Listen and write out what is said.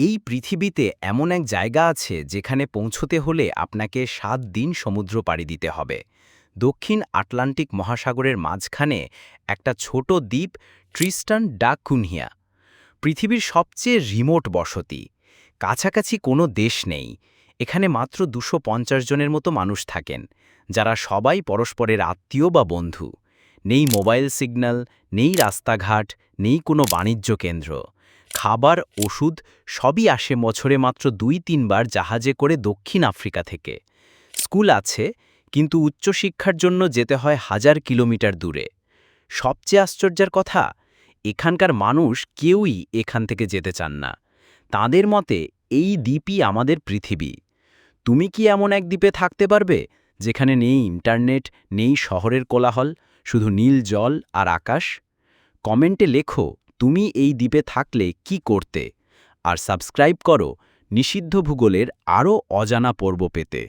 এই পৃথিবীতে এমন এক জায়গা আছে যেখানে পৌঁছতে হলে আপনাকে সাত দিন সমুদ্র পাড়ি দিতে হবে। দক্ষিণ আটলান্টিক মহাসাগরের মাঝখানে একটা ছোট দ্বীপ ট্রিস্টান ডা কুনহিয়া। পৃথিবীর সবচেয়ে রিমোট বসতি। কাছাকাছি কোনো দেশ নেই। এখানে মাত্র দুশো জনের মতো মানুষ থাকেন, যারা সবাই পরস্পরের আত্মীয় বা বন্ধু। নেই মোবাইল সিগন্যাল, নেই রাস্তাঘাট, নেই কোনো বাণিজ্য কেন্দ্র। খাবার, ওষুধ সবই আসে বছরে মাত্র দুই, তিনবার জাহাজে করে দক্ষিণ আফ্রিকা থেকে। স্কুল আছে, কিন্তু উচ্চশিক্ষার জন্য যেতে হয় হাজার কিলোমিটার দূরে। সবচেয়ে আশ্চর্যের কথা, এখানকার মানুষ কেউই এখান থেকে যেতে চান না। তাদের মতে, এই দ্বীপই আমাদের পৃথিবী। তুমি কি এমন এক দ্বীপে থাকতে পারবে, যেখানে নেই ইন্টারনেট, নেই শহরের কোলাহল, শুধু নীল জল আর আকাশ? কমেন্টে লেখো তুমি এই দ্বীপে থাকলে কি করতে? আর সাবস্ক্রাইব করো নিষিদ্ধ ভূগোলের আরও অজানা পর্ব পেতে।